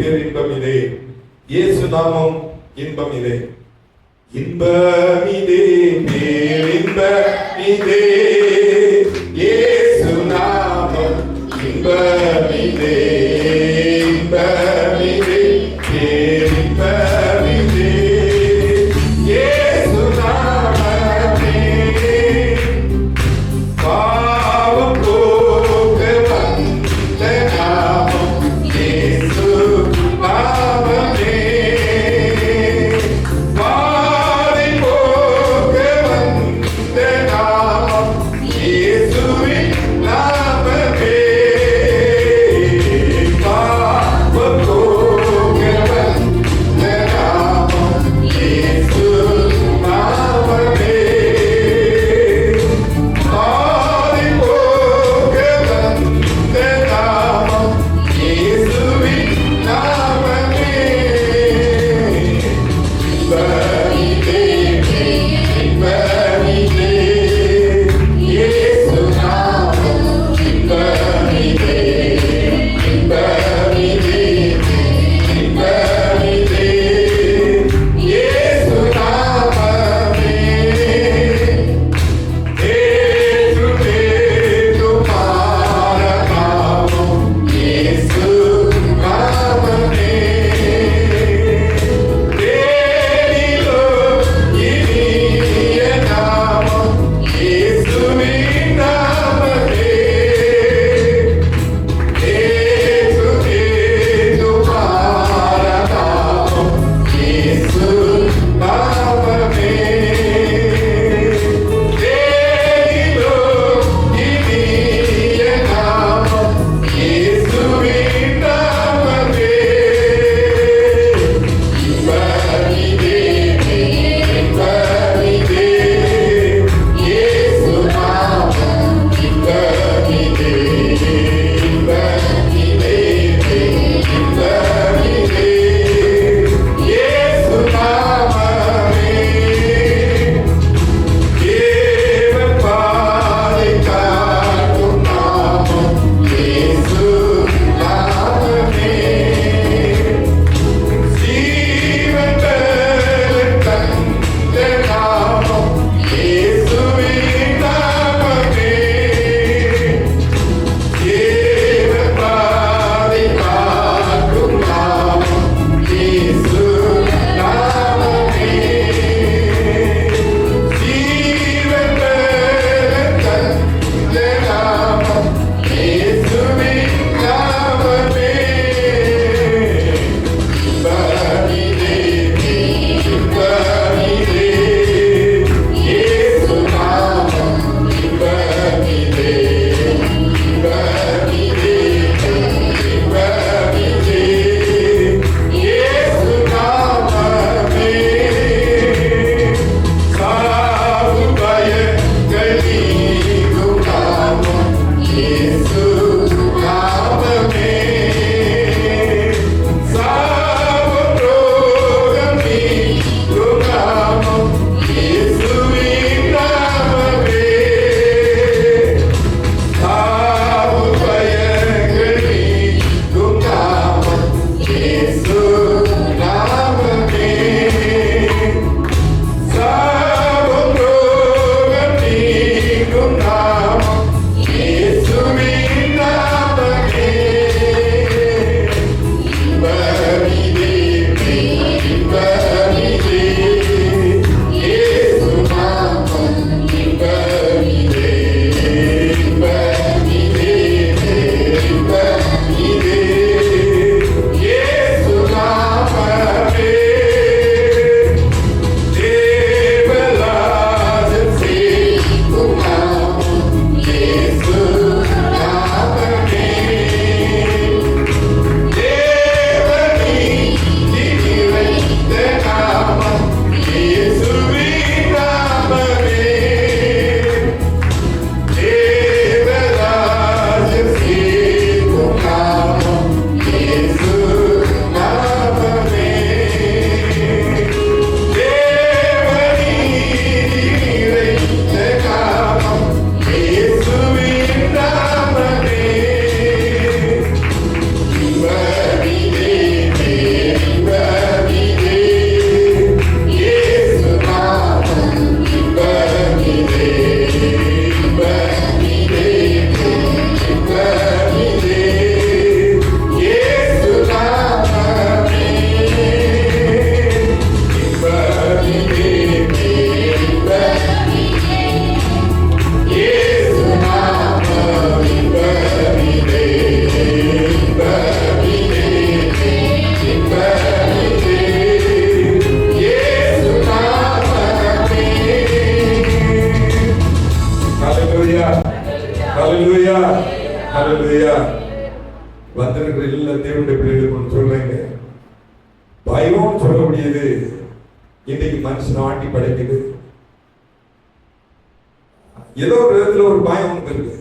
பேரின்பம் இதே இயேசு நாமம் இன்பம் இதே இன்பம் இதே பேரின்பம் இதே வந்திருக்கிற எல்லா தேவனுடைய பிள்ளைகளுக்கு சொல்றேங்க. பயம் சொல்லக்கூடியது. இன்னைக்கு மனுஷன் ஆட்டி படைக்குது. ஏதோ ஒரு விதத்துல ஒரு பயம் ஒன்று இருக்கு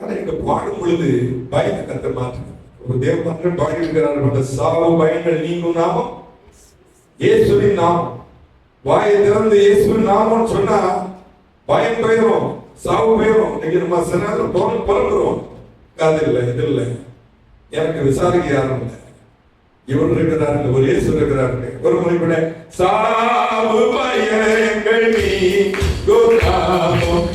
ஆனா இங்க பாடும் பொழுது பயத்தை கத்த மாற்றுங்க ஒரு தேவ மகன் பாடி இருக்கிறார்கள் சாவு பயங்கள் நீங்கும் நாமம். இயேசுவின் நாமம். வாயை திறந்து இயேசுவின் நாமம்னு சொன்னா பயம் போயிடும் சாவு போயிடும் இன்னைக்கு நம்ம சில நேரம் புறம் புறந்துருவோம். இல்லை இது இல்லை. எனக்கு விசாரிக்க யாரும் இல்லை. இவர் இருக்கிறாரு ஒரு இயேசு ஒரு முறை கூட சாவு பயங்கள் நீ நாமம்